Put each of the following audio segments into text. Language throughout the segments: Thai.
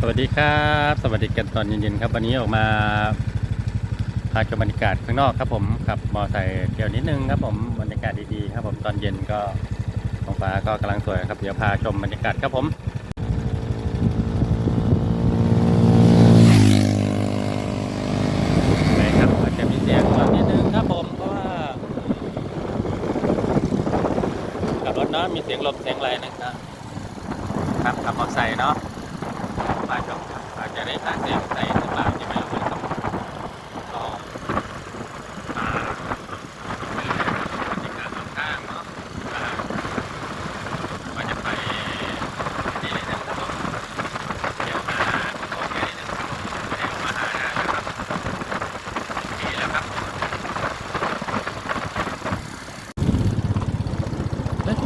สวัสดีครับ สวัสดีกันตอนเย็นๆครับ วันนี้ออกมาพาชมบรรยากาศข้างนอกครับผมขับมอเตอร์ไซค์เที่ยวนิดนึงครับผมบรรยากาศดีๆครับผมตอนเย็นก็ท้องฟ้าก็กำลังสวยครับเดี๋ยวพาชมบรรยากาศครับผมไปครับอาจจะมีเสียงรถนิดนึงครับผมเพราะว่าขับรถเนาะมีเสียงลมเสียงอะไรนะครับครับขับมอเตอร์ไซค์เนาะ มาชมอาจจะ ได้ฟังเสียงใส่หรือเปล่าที่ไหม่รู้นะครับก็มาบรรยากาศข้างเนาะอ่าว่าจะไปที่ไหนนะครับผมเดี๋ยวมาโอเคนะครับเดี๋ยวมาหานะครับดีแล้วครับ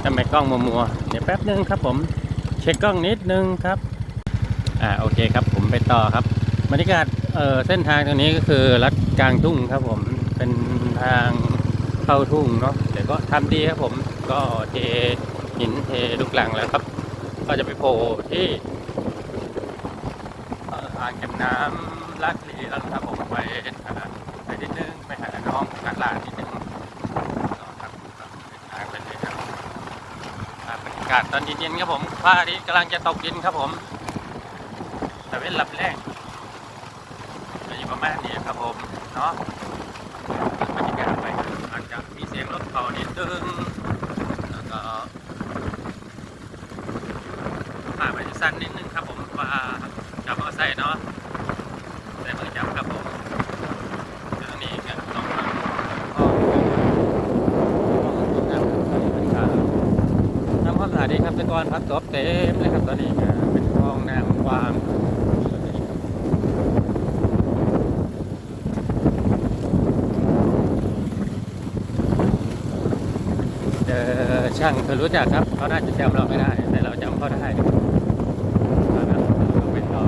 ทำไมกล้องมัวๆเดี๋ยวแป๊บนึงครับผม เช็คกล้องนิดนึงครับ อ่าโอเคครับผมไปต่อครับบรรยากาศเออเส้นทางตรงนี้ก็คือลัดกลางทุ่งครับผมเป็นทางเข้าทุ่งเนาะแต่ก็ทำดีครับผมก็เทหินเทลูกหลังแล้วครับ ก็จะไปโผล่ที่อ่างเก็บน้ำลัดลีแล้วครับผมไปไปนิดนึงไปหาน้องกัดลานิดนึงทางไปเลยครับอาบรรยากาศตอนเย็นๆครับผมพระอาทิตย์กำลังจะตกดินครับผม เป็นลำแรกจะอยู่ประมาณนี้ครับผม เนาะบรรยากาศไปอาจจะมีเสียงรถเขานิดนึงแล้วก็ผ่านไปสั้นนิดนึงครับผมว่าจับมอเตอร์ไซค์เนาะใส่มือจับครับผมทางนี้ก็ต้องทำทำความสดีครับแต่ก่อนพักตบเต็มเลยครับตอนนี้ก็เป็นห้องน้ำกว้าง เจอ ช่างคือรู้จักครับเขาน่าจะจำเราไม่ได้ แต่เราจำเขาได้เอาละเราไปต่อ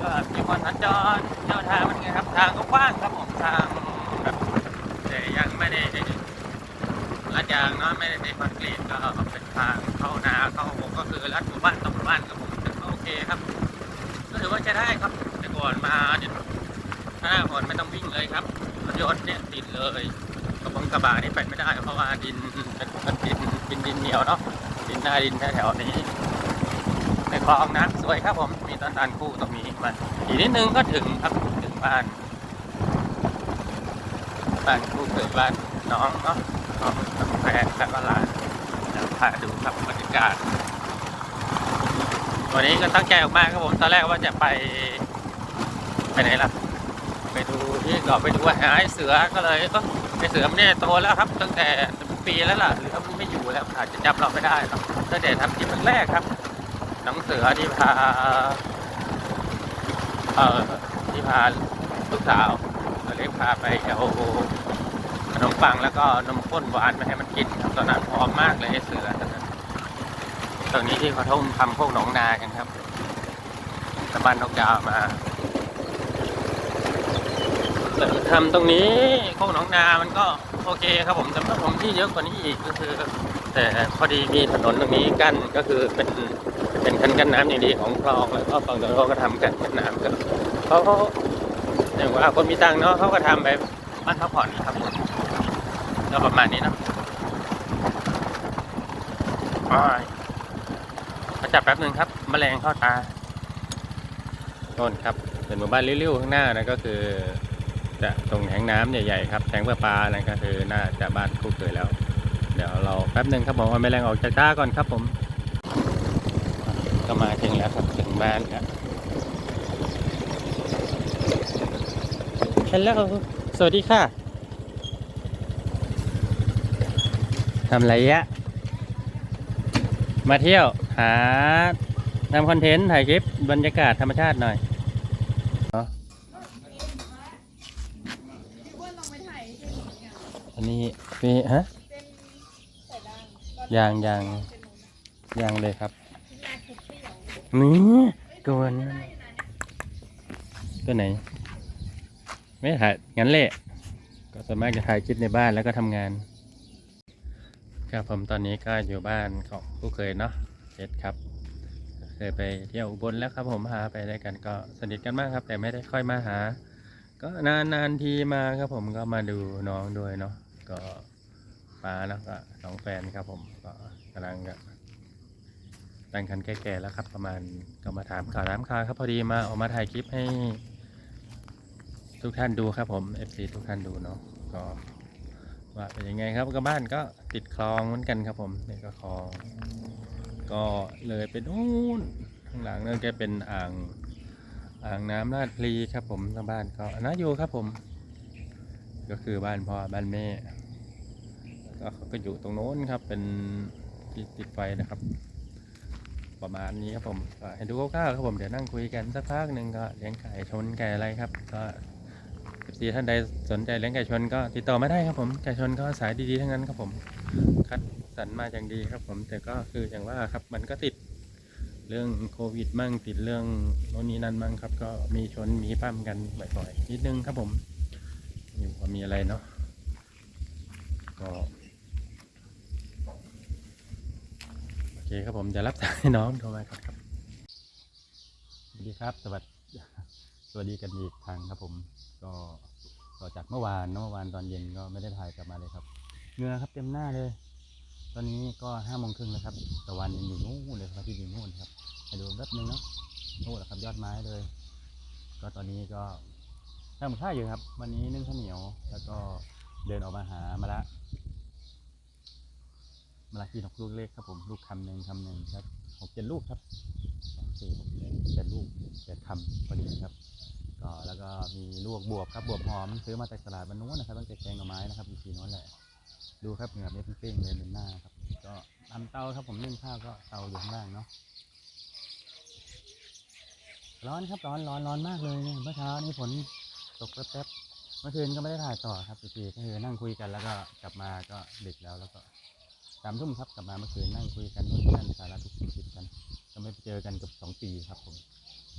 ก็มีคนสัญจรเจ้าทางมันไงครับ ทางก็กว้างครับผมทางแบบแต่ยัง ไม่ได้ลัดยางเนาะไม่ได้เป็นคอนกรีตก็เป็นทางเข้านาเข้าก็คือลัดหมู่บ้านต้องหมู่บ้านครับผมก็โอเคครับ ก็ถือว่าใช้ได้ครับแต่ก่อนมาเนี่ยถ้าหอนไม่ต้องวิ่งเลยครับรถยนต์เนี่ยติดเลยกระบงกระบะนี่ไปไม่ได้เพราะว่าดินเป็นดินดินดินเหนียวเนาะดินหน้าดินแถวๆนี้ในคลองน้ำสวยครับผมมีต้นตาลคู่ตรงนี้มาอีกนิดนึงก็ถึงครับถึงบ้าน บ้านคู่เกิดบ้านน้องเนาะน้องน้องแพรแล้วก็หลานเดี๋ยวพาดูครับบรรยากาศ วันนี้ก็ตั้งใจออกมาครับผม ตอนแรกว่าจะไป ไปไหนล่ะ ไปดูที่เกาะไปดูว่าหาไอเสือก็เลยก็ไอเสือมันเนี่ยโตแล้วครับ ตั้งแต่ปีแล้วล่ะหรือว่ามันไม่อยู่แล้วอาจจะจำเราไม่ได้หรอกตั้งแต่ทำคลิปแรกครับน้องเสือที่พา เอ่อที่พาลูกสาว ก็เล็กพาไปเอาขนมปังแล้วก็นมข้นหวานมาให้มันกินครับตอนนั้นพร้อมมากเลยไอเสือตอนนั้นตรงนี้ที่เขาทุ่มทำพวกหนองนากันครับตะบันนกดาวมาแต่ทำตรงนี้พวกหนองนา มันก็โอเคครับผมสำหรับผมที่เยอะกว่านี้อีกก็คือ แต่พอดีมีถนนตรงนี้กั้นก็คือเป็นเป็นคันกั้นน้ำอย่างดีของคลองแล้วก็ฝั่งตรงนู้นก็ทำกันกั้นน้ำกันเขา อย่งว่าคนมีตังค์เนาะเขาก็ทำไปบ้านพักผ่อนครับผมก็ประมาณนี้เนาะอ้าจับแป๊บหนึ่งครับแมลงเข้าตาโน่นครับเป็นหมู่บ้านริ้วๆข้างหน้านะก็คือจะตรงแทงน้ำใหญ่ๆครับแทงประปลานะก็คือน่าจะบ้านคู่เคยแล้ว เดี๋ยวเราแป๊บหนึ่งครับผมเอาแมลงออกจากตาก่อนครับผม ก็มาถึงแล้วครับถึงบ้านครับ ฮัลโหลสวัสดีค่ะทำอะไรยะ มาเที่ยว หาทำคอนเทนต์ ถ่ายคลิป บรรยากาศธรรมชาติหน่อยอันนี้มีฮะเส้นใส่ด่างตอนยางยางยางเลยครับนี่ตัวนี้ตัวไหน ไม่ถ่ายงั้นแหละก็ส่วนมากจะถ่ายคลิปในบ้านแล้วก็ทำงานครับผมตอนนี้ก็อยู่บ้านของผู้เคยเนาะเจ็ดครับ เคยไปเที่ยวอุบลแล้วครับผมพาไปด้วยกันก็สนิทกันมากครับ แต่ไม่ได้ค่อยมาหา ก็นานนานทีมาครับผมก็มาดูน้องด้วยเนาะก็ป้าเนะก็น้องแฟนครับผมก็กำลังจะตั้งคันแก่ๆแล้วครับ ประมาณก็มาถามข่าวน้ำข่าวครับพอดีมาออกมาถ่ายคลิปให้ ทุกท่านดูครับผม FC ทุกท่านดูเนาะก็ว่าเป็นยังไงครับก็บ้านก็ติดคลองเหมือนกันครับผมนี่ก็คลองก็เลยไปนู่นข้างหลังนั่นก็เป็นอ่างอ่างน้ำลาดพลีครับผมทางบ้านก็นาอยู่ครับผม ก็คือบ้านพ่อบ้านแม่แล้วก็เขาก็อยู่ตรงโน้นครับเป็นที่ติดไฟนะครับ ประมาณนี้ครับผมให้ดูคร่าวๆครับผมเดี๋ยวนั่งคุยกันสักพักหนึ่งก็เลี้ยงไก่ชนไก่อะไรครับ ก็ ทีท่านใดสนใจเลี้ยงไก่ชนก็ติดต่อมาได้ครับผม ไก่ชนก็สายดีๆทั้งนั้นครับผม คัดสรรมาอย่างดีครับผม แต่ก็คืออย่างว่าครับมันก็ติดเรื่องโควิดมั่งติดเรื่องโน่นนี่นั่นมั่งครับ ก็มีชนมีปั้มกันบ่อยๆนิดนึงครับผมอยู่ก็มีอะไรเนาะก็โอเคครับผมจะรับสายน้องโทรมาครับครับสวัสดีครับ สวัสดีสวัสดีกันอีกครั้งครับผม ก็ก็จากเมื่อวานเมื่อวานตอนเย็นก็ไม่ได้ถ่ายกลับมาเลยครับเงื่อครับเต็มหน้าเลย ตอนนี้ก็ห้าโมงครึ่งแล้วครับตะวันยังอยู่นู่นเลยครับที่อยู่นู่นครับให้ดูแป๊บนึงเนาะนู่นแหละครับยอดไม้เลย ก็ตอนนี้ก็ทำข้าวอยู่ครับ วันนี้นึ่งข้าวเหนียว แล้วก็เดินออกมาหามะละมะละกินหกลูกเล็กครับผมลูกคำหนึ่งคำหนึ่งครับหกเจ็ดลูกครับสองสี่หกเจ็ดเจ็ดลูกเจ็ดคำพอดีครับ ก็แล้วก็มีลวกบวบครับบวบหอมซื้อมาจากตลาดบ้านนู้นนะครับตั้งแต่แกงหน่อไม้นะครับอยู่ที่นู้นแหละดูครับเหงื่อเม็ดเป้งเลยเป็นหน้าครับ ก็ทำเตาครับผมนึ่งข้าวก็เตาอยู่ข้างล่างเนาะร้อนครับร้อนร้อนร้อนมากเลยเมื่อเช้านี้ฝนตกแป๊บๆเมื่อคืนก็ไม่ได้ถ่ายต่อครับพี่ก็คือนั่งคุยกันแล้วก็กลับมาก็ดึกแล้วแล้วก็สามทุ่มครับกลับมาเมื่อคืนนั่งคุยกันนู่นนั่นสาระทุกสิ่งคิดกัน ก็ไม่เจอกันกับสองปีครับผม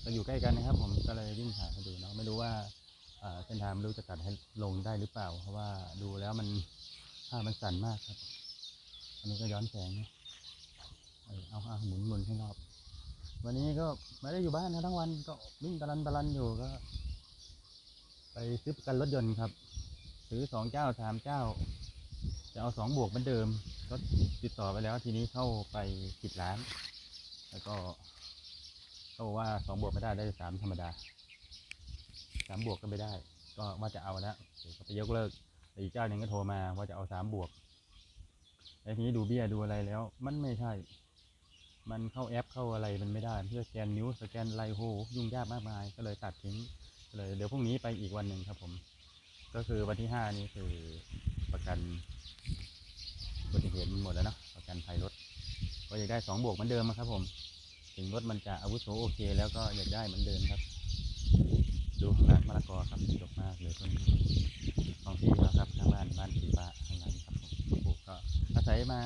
ก็อยู่ใกล้กันนะครับ ผมก็เลยวิ่งหาให้ดูเนาะไม่รู้ว่าเส้นทางไม่รู้จะตัดให้ลงได้หรือเปล่า เพราะว่าดูแล้วมันภาพมันสั่นมากครับ อันนี้ก็ย้อนแสงนะเออเอาเอาหมุนหมุนให้รอบ วันนี้ก็ไม่ได้อยู่บ้านนะทั้งวันก็วิ่งตะลันตะลันอยู่ก็ ไปซื้อประกันรถยนต์ครับซื้อสองเจ้าสามเจ้า จะเอาสองบวกเหมือนเดิม ก็ติดต่อไปแล้วทีนี้เข้าไปปิดร้าน แล้วก็ เขาบอกว่าสองบวกไม่ได้ได้สามธรรมดาสามบวกก็ไม่ได้ ก็ว่าจะเอาแล้วเดี๋ยวก็ไปยกเลิกแต่อีกเจ้าหนึ่งก็โทรมาว่าจะเอาสามบวกไอ้ทีนี้ดูเบี้ยดูอะไรแล้ว มันไม่ใช่ มันเข้าแอปเข้าอะไรมันไม่ได้เพื่อสแกนนิ้วสแกนไลโฮยุ่งยากมากมาย ก็เลยตัดทิ้งก็เลยเดี๋ยวพรุ่งนี้ไปอีกวันหนึ่งครับผม ก็คือวันที่ห้านี้คือประกันอุบัติเหตุมันหมดแล้วเนะประกันภัยรถก็อยากได้สองบวกเหมือนเดิมครับผม ถึงรถมันจะอาวุโสโอเค แล้วก็อยากได้เหมือนเดิมครับ ดูข้างหลังมะละกอครับดกมากเลยต้นนี้ของพี่เราครับทางบ้านบ้านสีฟ้าข้างหลังครับผมปลูกก็อาศัยมา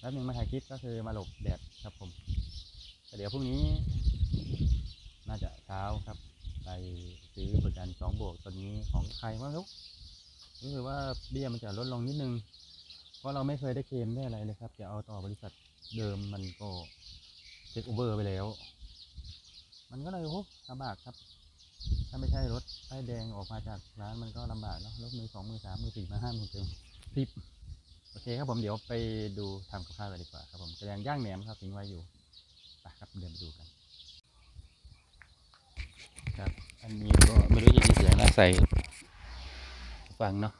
แล้วหนึ่งมาถ่ายคลิปก็คือมาหลบแดดครับผมแต่เดี๋ยวพรุ่งนี้ น่าจะเช้าครับ ไปซื้อประกันสองบวกตัวนี้ของใครว่าลูกรู้สึกว่าเบี้ยมันจะลดลงนิดนึง เพราะเราไม่เคยได้เคลมได้อะไรเลยครับ จะเอาต่อบริษัทเดิมมันก็ เช็คโอเวอร์ไปแล้ว มันก็เลยโอ้ลำบากครับ ถ้าไม่ใช่รถป้ายแดงออกมาจากร้านมันก็ลำบากเนาะรถมือสองมือสามมือสี่มาห้ามือเต็มสิบโอเคครับผมเดี๋ยวไปดูทำกับข้าวกันดีกว่าครับผมกำลังย่างแหนมครับทิ้งไว้อยู่ไปครับเดินไปดูกัน ครับ อันนี้ก็ไม่รู้จะมีเสียงนะใส่ฟังเนาะ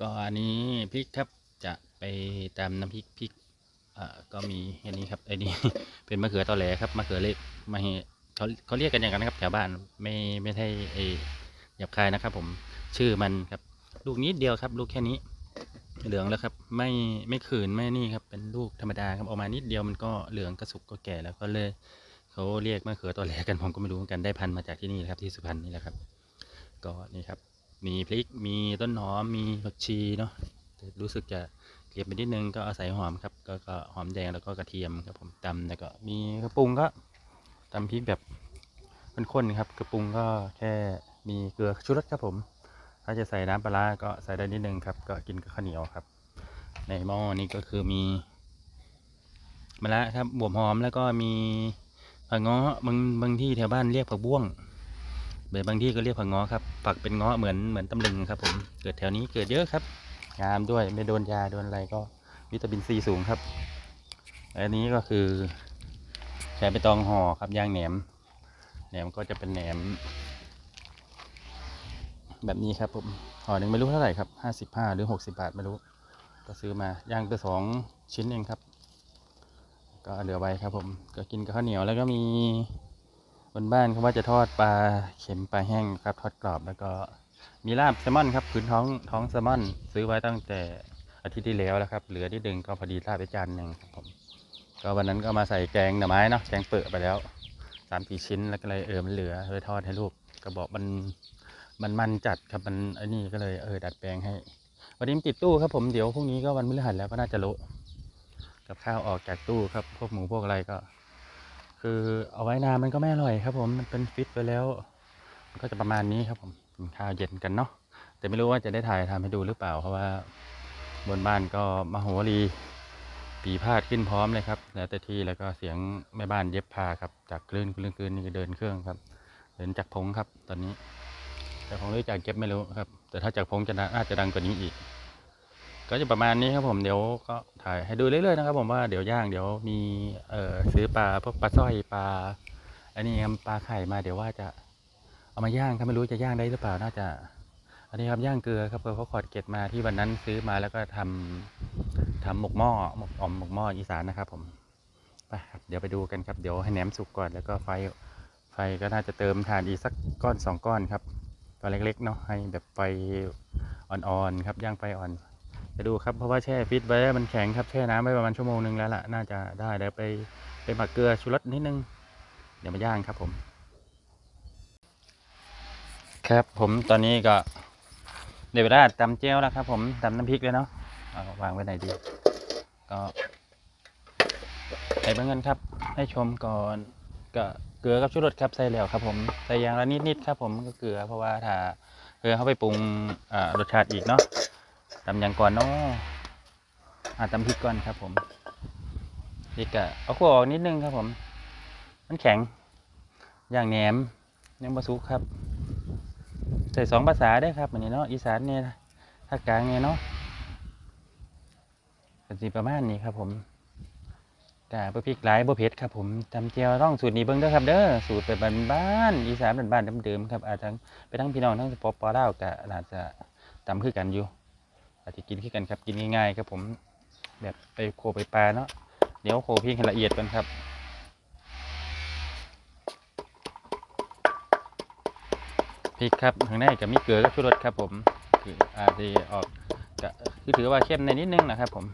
ก็อันนี้พริกครับจะไปตามน้ำพริกพริก อ่าก็มีอันนี้ครับไอ้นี่เป็นมะเขือตอแหลครับมะเขือเล็กมาให้เขาเขาเรียกกันอย่างนั้นนะครับแถวบ้านไม่ไม่ใช่ไอหยาบคายนะครับ ผมชื่อมันครับ ลูกนิดเดียวครับ ลูกแค่นี้ เหลืองแล้วครับ ไม่ไม่ขืนไม่นี่ครับ เป็นลูกธรรมดาครับออกมานิดเดียวมันก็เหลืองกระสุกก็แก่แล้วก็เลยเขาเรียกมะเขือตอแหลกันผมก็ไม่รู้เหมือนกันได้พันธุ์มาจากที่นี่แหละครับที่สุพรรณนี่แหละครับ ก็นี่ครับ มีพริกมีต้นหอมมีผักชีเนาะรู้สึกจะ เก็บไปนิดนึงก็เอาศัยหอมครับก็ก็หอมแดงแล้วก็กระเทียมครับผมตำแล้วก็มีกระปรุงก็ตำพริกแบบข้นๆครับกระปรุงก็แค่มีเกลือชูรสครับผม ถ้าจะใส่น้ำปลาก็ใส่ได้นิดนึงครับ ก็กินกับข้าวเหนียวครับ ในหม้อนี้ก็คือมีมะระครับบวบหอมแล้วก็มีผักงาะบางบางที่แถวบ้านเรียกผักบ้วงเบอบางที่ก็เรียกผักงาะครับผักเป็นงาะเหมือนเหมือนตำลึงครับผมเกิดแถวนี้เกิดเยอะครับ งามด้วยไม่โดนยาโดนอะไรก็วิตามินซีสูงครับ อันนี้ก็คือใช้ไปตองห่อครับย่างแหนม แหนมก็จะเป็นแหนม แบบนี้ครับผมห่อหนึ่งไม่รู้เท่าไหร่ครับห้าสิบห้าหรือหกสิบาทไม่รู้ ก็ซื้อมาย่างไปสองชิ้นเองครับ ก็เหลือไว้ครับผมก็กินกับข้าวเหนียวแล้วก็มีบนบ้านเขาว่าจะทอดปลาเข็มปลาแห้งครับทอดกรอบแล้วก็ มีลาบแซลมอนครับพื้นท้องท้องแซลมอนซื้อไว้ตั้งแต่อาทิตย์ที่แล้วแล้วครับ เหลือที่ดึงก็พอดีลาบไปจานหนึ่งครับผมก็วันนั้นก็มาใส่แกงหน่อไม้เนาะแกงเปิดไปแล้วสามสี่ชิ้นแล้วก็เลยเออมันเหลือเลยทอดให้ลูกก็บอกมันมันมันจัดครับมันไอ้นี่ก็เลยเออดัดแปลงให้ วันนี้มันติดตู้ครับผมเดี๋ยวพรุ่งนี้ก็วันพฤหัสแล้วก็น่าจะโละกับข้าวออกจากตู้ครับ พวกหมูพวกอะไรก็ คือเอาไว้นานมันก็ไม่อร่อยครับผมมันเป็นฟิตไปแล้ว มันก็จะประมาณนี้ครับผม กินข้าวเย็นกันเนาะแต่ไม่รู้ว่าจะได้ถ่ายทำให้ดูหรือเปล่า เพราะว่าบนบ้านก็มโหรีปีพาดขึ้นพร้อมเลยครับแล้วแต่ที่แล้วก็เสียงแม่บ้านเย็บผ้าครับจากคลื่นคลื่นคลื่นนี่ก็เดินเครื่องครับ เดินจากพงครับ ตอนนี้แต่ของเรื่อจากเก็บไม่รู้ครับ แต่ถ้าจากพงจะน่าจะดังกว่านี้อีก ก็จะประมาณนี้ครับผมเดี๋ยวก็ถ่ายให้ดูเรื่อยๆนะครับ ผมว่าเดี๋ยวย่างเดี๋ยวมีเอ่อซื้อปลาพวกปลาสร้อยปลาอันนี้ครับปลาไข่มาเดี๋ยวว่าจะ เอามาย่างครับไม่รู้จะย่างได้หรือเปล่าน่าจะ อันนี้ครับย่างเกลือครับเขาขอดเกล็ดมาที่วันนั้นซื้อมาแล้วก็ทำทำหมกหม้อหมกอ่อมหมกหม้ออีสานนะครับ ผมไปครับเดี๋ยวไปดูกันครับเดี๋ยวให้แหนมสุกก่อนแล้วก็ไฟไฟก็น่าจะเติมถ่านอีกสักก้อนสองก้อนครับก้อนเล็กๆเนาะให้แบบไฟอ่อนๆครับย่างไฟอ่อนจะดูครับเพราะว่าแช่ฟิตไว้มันแข็งครับแช่น้ำไว้ประมาณชั่วโมงหนึงแล้วล่ะน่าจะได้เดี๋ยวไปไปหมักเกลือชูรสนิดนึงเดี๋ยวมาย่างครับผม ครับผมตอนนี้ก็เดวเวลาตำเจียวแล้วครับ ผมตำน้ำพริกเลยเนาะเอาวางไว้ไหนดี ก็ใส่เบื้องกันครับ ให้ชมก่อนก็เกลือกับชูรสครับใส่แล้วครับ ผมใส่อย่างละนิดๆครับ ผมก็เกลือเพราะว่าถ้าเกลือเข้าไปปรุงรสชาติอีกเนาะตำอย่างก่อนเนาะอ่าตำพริกก่อนครับ ผมพริกก็เอาขั่วออกนิดนึงครับ ผม มันแข็งอย่างแหนมยังบะซุกครับ ใส่สองภาษาได้ครับอันนี้เนาะอีสานเนี่ยภาคกลางเนี่ยเนาะก็สิประมาณนี้ครับผมกะบ่พริกหลายบเผ็ดครับผมตำเจียวต้องสูตรนี้เบิ่งเด้อครับเด้อสูตรแบบบ้านอีสานบ้านๆเดิมๆครับอาจจะไปทั้งพี่น้องทั้งสปปลากะอาจจะตำคือกันอยู่อาจจะกินคือกันครับกินง่ายๆครับผมแบบไปโคไปปลาเนาะเดี๋ยวโคพริกให้ละเอียดกันครับ พริกครับข้างในก็มีเกลือกับชูรสครับผมคืออาจจะออกก็คือถือว่าเข้มในนิดนึงนะครับ ผม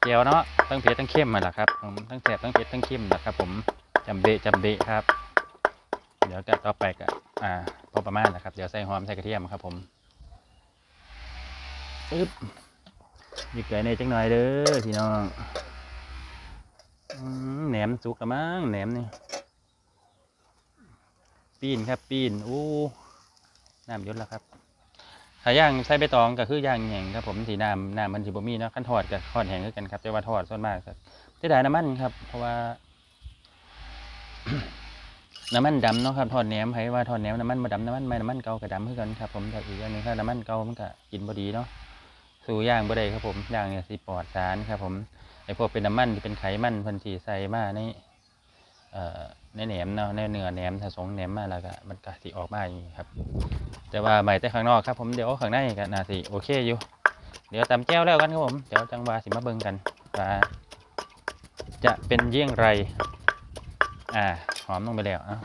เจียวเนาะทั้งเผ็ดทั้งเข้มมาละครับผมทั้งแสบทั้งเผ็ดทั้งเข้มนะครับ ผมจำเบะจำเบะครับ เดี๋ยวก็ต่อไปก็อ่าพอประมาณนะครับ เดี๋ยวใส่หอมใส่กระเทียมครับ ผมอึ๊บหยิบไก่ในจังหน่อยเด้อพี่น้องอแหนมสุกละมั้งแหนมนี่ ปีนครับปีนอู้น้ำยศแล้วครับถ้าย่างใส่ใบตองก็คือย่างแห้งครับผมสีน้ำน้ำมันสิบ่มีเนาะขั้นทอดกับทอดแห้งคือกันครับแต่ว่าทอดส่วนมากครับจะได้น้ำมันครับ เพราะว่า น้ำมันดำเนาะครับทอดแหนมให้ว่าทอดแหนมน้ำมันมาดำน้ำมันไม่น้ำมันเก่ากับดำคือกันครับผมแต่อีกอย่างหนึงถ้าน้ำมันเก่ามันก็กินบ่ดีเนาะสู่ย่างบ่ได้ครับผมย่างเนี่ยสิปลอดสารครับ ผมไอพวกเป็นน้ำมันที่เป็นไขมันพิ่นสิใส่มาในเอ่อ ในแหนมเนาะในเนื้อแหนมถ้าสงแหนมมาแล้วก็มันก็สิออกมาอย่างนี้ครับ แต่ว่าใหม่แต่ข้างนอกครับผมเดี๋ยวข้างในก็น่าสิโอเคอยู่ เดี๋ยวตำแก้วแล้วกันครับผมเดี๋ยวจังหวะสิมาเบิ่งกันว่าจะเป็นเยี่ยงไร อ่าหอมลงไปแล้วเอะ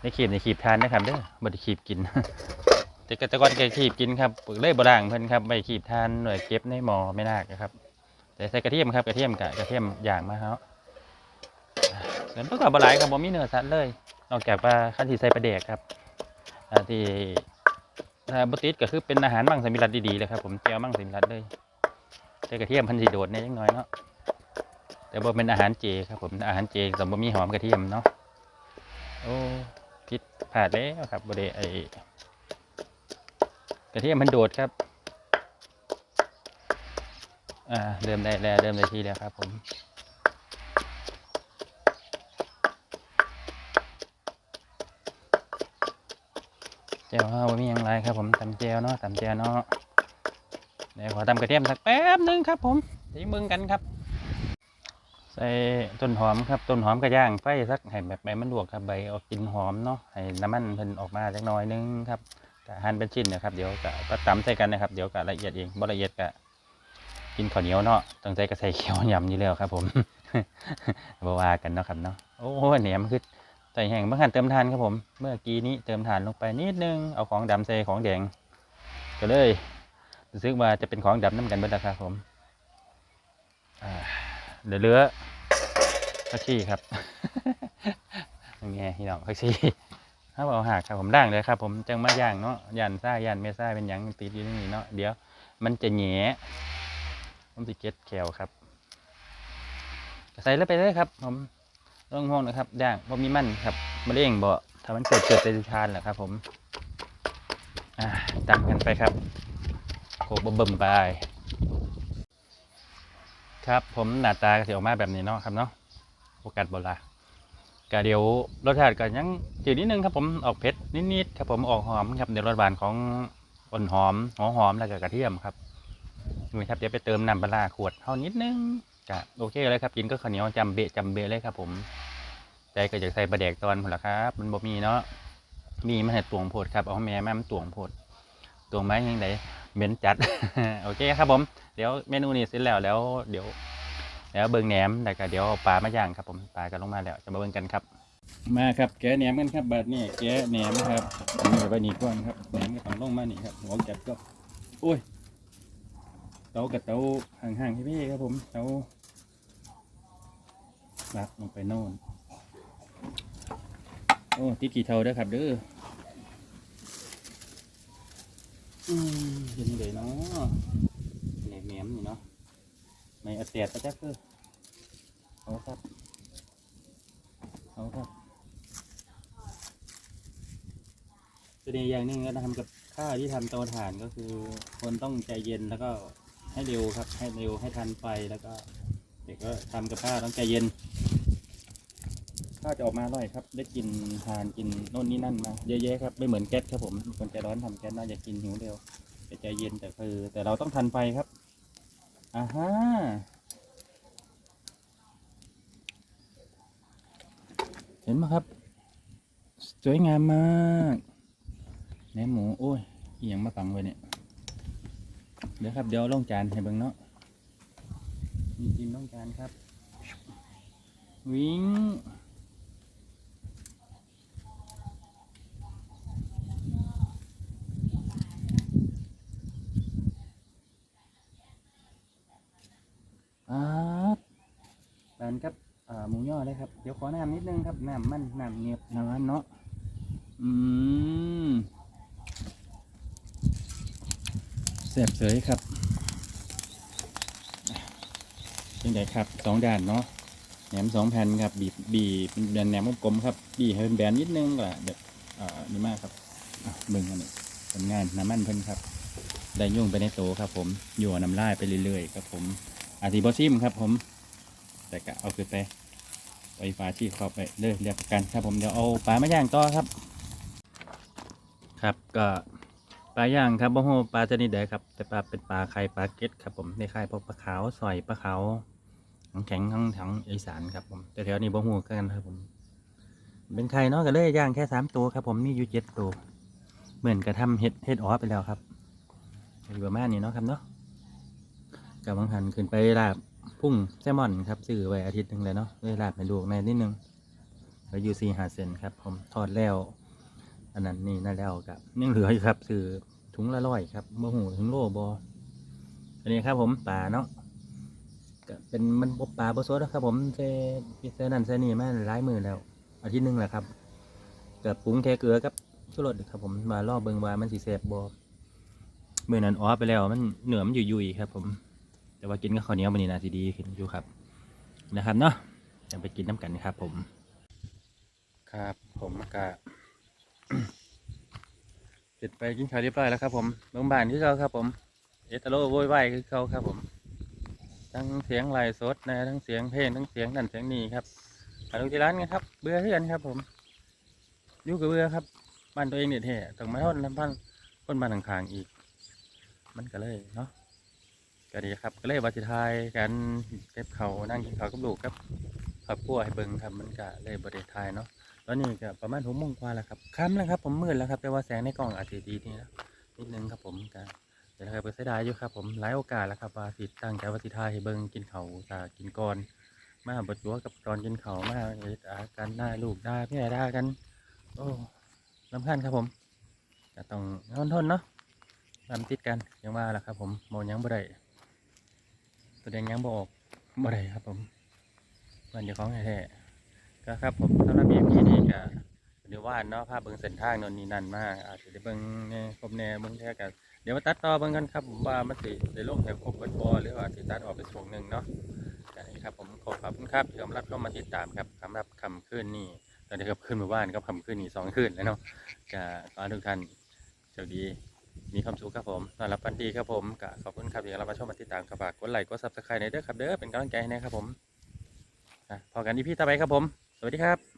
ในขีบในขีบทานนะครับเด้อบ่ได้ขีบกิน แต่กแต่ก่อนแกขีบกินครับเลยบ่ด่างเพิ่นครับใบขีบทานหน่วยเก็บในหม้อไม่นากนะครับ แต่ใส่กระเทียมครับกระเทียมกับกระเทียมอย่างมาครับ ส่วนประกอบบหลายครับผมมีเนื้อสัตว์เลย นอกจากว่าขั้นที่ใส่ปลาแดกครับที่ถ้าบติดก็คือเป็นอาหารมังสวิรัตดีๆเลยครับผมเจียวมังสวิรัตเลยแต่กระเทียมพันธุ์สิโดดเนี่ยจังน้อยเนาะแต่บ่เป็นอาหารเจครับผมอาหารเจสมบ่มีหอมกระเทียมเนาะโอ้ผิดพลาดแล้วครับบ่ได้ไอกระเทียมมันโดดครับอ่าเริ่มได้แล้วเริ่มได้ที่แล้วครับผม เจียวเฮาบ่มีหยังไรครับผมตำเจียวเนาะตำเจียวเนาะเดี๋ยวขอตำกระเทียมสักแป๊บนึงครับ ผมเดี๋ยวมึงกันครับ ใส่ต้นหอมครับต้นหอมกระย่างไฟสักให้แบบใบมันลวกครับใบออกกลิ่นหอมเนาะให้น้ำมันเพิ่นออกมาจักหน่อยนึงครับกะหั่นเป็นชิ้นนะครับเดี๋ยวกะก็ตำใส่กันนะครับ เดี๋ยวกะละเอียดเองบ่ละเอียดกะกินข้าวเหนียวเนาะต้องใส่กระใส่เขียวยำอยู่แล้วครับ ผมบ่ว่ากันเนาะครับเนาะโอ้แหนมคือ ใส่แห้งเมื่อหันเติมทานครับผม เมื่อกี้นี้เติมทานลงไปนิดนึง เอาของดำใส่ของแดง ก็เลยรู้สึกว่าจะเป็นของดำน้ำกันเบิดแล้วครับผมเดี๋ยวเหลือผักชีครับยังไงพี่น้องผักชีถ้าเอาหักครับผมด่างเลยครับ ผมจังมาย่างเนาะยันซ่ายันเมซ่าเป็นหยังติดอยู่ตรงนี้เนาะเดี๋ยว มันจะแหน่ผมสิเก็ตแคลครับใส่แล้วไปเลยครับ ผม ต้องห่วงนะครับด่างบ่มีมันครับมะเร็งบ่ถ้ามันเกิดเกิดในทานแหละครับ ผมอ่าตามกันไปครับโขกบ่เบิ่มไปครับผมหน้าตาก็สิออกมาแบบนี้เนาะครับเนาะโอกาสบ่ละก็เดี๋ยวรสชาติก็ยังจืดนิดนึงครับผมออกเผ็ดนิดๆครับผมออกหอมครับเดี๋ยวรสหวานของอ่อนหอมหัวหอมแล้วก็กระเทียมครับนี่ครับเดี๋ยวไปเติมน้ำปลาร้าขวดเท่านิดนึง ก็โอเคเลยครับกินก็ข้าวเหนียวจำเบะจำเบะเลยครับ ผมใจก็อยากใส่ปลาแดกตอนผลละครับ มันบ่มีเนาะมีมันให้ตวงโพดครับเอาแม่มามันตวงโพดตวงไม้ยังไงเหม็นจัดโอเคครับผมเดี๋ยวเมนูนี้เสร็จแล้วแล้วเดี๋ยวแล้วเบิ่งแหนมแต่ก็เดี๋ยวเอาปลามาย่างครับ ผมปลาก็ลงมาแล้วจะมาเบิ่งกันครับ มาครับแกแหนมกันครับบัดนี้แกแหนมครับนี่ไปนี่ก่อนครับแหนมก็ต้องลงมานี่ครับหัวจับก็โอ้ยเตากับเตาห่างๆพี่ๆครับผมเตา ลับลงไปโน่น โอ้ติดกี่เท่าเด้อครับเด้ออืมเห็นเลยเนาะแหนมแหนมนี่เนาะในอัดแตดปจักษ์คือเอาครับ เอาครับตัวนี้อย่างหนึงก็ทำกับข้าวที่ทำเตาถ่านก็คือ คนต้องใจเย็นแล้วก็ให้เร็วครับ ให้เร็วให้ทันไฟแล้วก็ เด็กก็ทำกับข้าวต้องใจเย็นข้าวจะออกมาอร่อยครับ ได้กินทานกินโน่นนี่นั่นมาเยอะแยะครับไม่เหมือนแก๊สครับผมคนใจร้อนทำแก๊สน่าจะกินหิวเร็วแต่ใจเย็นแต่คือ แต่เราต้องทันไฟครับอ่าฮะเห็นไหมครับ สวยงามมากแหนมหมูโอ้ยอหยังมาฝังไว้เนี่ยเดี๋ยวครับเดี๋ยวลงจานให้เบิ่งเนาะ มีจิ้มลงจานครับ วิ่งอ่าบนครับหมูย่อเลยครับ เดี๋ยวขอน้ำนิดนึงครับ น้ำมันน้ำเงียบน้ำมันเนาะ อืมแซ่บเสยครับ เป็นไงครับสองด้านเนาะแหนมสองแผ่นครับ บีบบีบเป็นแบนแหนมกลมครับ บีให้เป็นแบนนิดนึงก็แบบอ่านี่มากครับอะเบิ่งอันนี้ผลงานน้ำมันเพิ่นครับได้ยุ่งไปในโตครับ ผมอยู่น้ำลายไปเรื่อยๆครับ ผมอาทิบอซิมครับ ผม แต่ก็เอาขึ้นไปไปฟ้าที่ครอบไปเด้อเรียกกันครับ ผมเดี๋ยวเอาปลามาย่างต่อครับ ครับก็ ลาย่างครับบ่ฮู้ปลาชนิดใดครับ แต่ปลาเป็นปลาไข่ปลาเก็ดครับ ผมในไข่พวกปลาขาวสอยปลาขาวแข็งทั้งทั้งอีสานครับผมแต่แถวนี้บ่ฮู้กันครับผม เป็นไข่เนาะก็เลยย่างแค่สามตัวครับ ผมมีอยู่เจ็ดตัวเหมือนกระทำเห็ดเห็ดออฟไปแล้วครับอยู่ประมาณนี้เนาะครับเนาะกับบางหันขึ้นไปลาบพุ่งแซลมอนครับซื้อไว้อาทิตย์หนึ่งเลยเนาะเลยลาบในลูกแม่นิดนึงไปอยู่สี่หาเซนครับ ผมทอดแล้ว อันนั้นนี่น่าแล้วกับยังเหลืออยู่ครับซื้อถุงละร้อยครับมะหูถึงโลบออันนี้ครับผมป่าเนาะก็เป็นมันบปลาบสดนะครับ ผมเซพิเศษนั่นเซนี่มาหลายมือแล้วอาทิตย์หนึ่งแหละครับเกิดปรุงแค่เกลือกับชูรสครับ ผมมารอเบิงวามันสีแสบบอเมื่อนั้นอ๋อไปแล้วมันเหนือมันอยู่ๆครับ ผม แต่ว่ากินกับข้าวเหนียวมันนี่นาทีดีขึ้นอยู่ครับนะครับเนาะจะไปกินน้ำกันครับ ผม ครับผมก็ เสร็จไปกินข้าวเรียบร้อยแล้วครับผมเมืองบ้านคือเขาครับผม เอตโลโวยวายคือเขาครับผม ทั้งเสียงไลสดนะ ทั้งเสียงเพลงทั้งเสียงนั่นเสียงนี่ครับมาดูที่ร้านกันครับ เบื่อเพื่อนครับ ผมอยู่กับเบื่อครับบ้านตัวเองเนี่ยแท้ต้องมาทนลำพันคนบ้านข้างๆอีก มันก็เลยเนาะก็ดีครับก็เลยวัชิทายกันเก็บเขานั่งกินข้าวกับลูกครับครอบครัวให้เบิ่งครับมันก็เลยบริทายเนาะ ตอนนี้ก็ประมาณหกโมงกว่าแล้วครับค่ำแล้วครับผมมืดแล้วครับแต่ว่าแสงในกล้องอาจจะดีนี่นะนิดนึงครับผมก็เดี๋ยวเราไปเสียดายอยู่ครับผมหลายโอกาสแล้วครับว่าสิตั้งใจว่าสิทายให้เบิ่งกินเขาตากินก่อนมาบดจัวกับตอนกินเขามาเฮ็ดอาการได้าลูกได้พี่ใหญ่ได้กัน โอ้ลำคัญครับผมจะต้องทนทนเนาะลำติดกันยังว่าล่ะครับ ผมโมยังบ่ได้ตัวแดงยังบ่ออกบ่ได้ครับผมมันจะของแท้ ๆก็ครับผมสำหรับ EP นี้ก็เดี๋ยวว่านเนาะภาพเบิ่งเส้นทางนนนี่นั่นมาอาจจะได้เบิ่งแน่ครบแน่เบิ่งแท้กันเดี๋ยวมาตัดต่อเบิ่งกันครับผมว่ามันสิได้ลงให้ครบเบิดบ่หรือว่าสิตัดออกไปช่วงหนึ่งเนาะนี่ครับผมขอขอบคุณครับที่สำหรับเข้ามาติดตามครับสำหรับคำคืนนี้ตอนนี้ครับคืนเมื่านก็คำคืนนี้สองคืนแล้วเนาะก็ขอทุกท่านโชคดีมีความสุขครับผมนอนหลับฝันดีครับผมก็ขอบคุณครับที่รับมาชมมาติดตามครับฝากกดไลค์กดซับสไครต์ในเด้อครับเด้อเป็นกำลังใจให้นะครับผมพอกันที่พี่ต่อไปครับผม สวัสดีครับ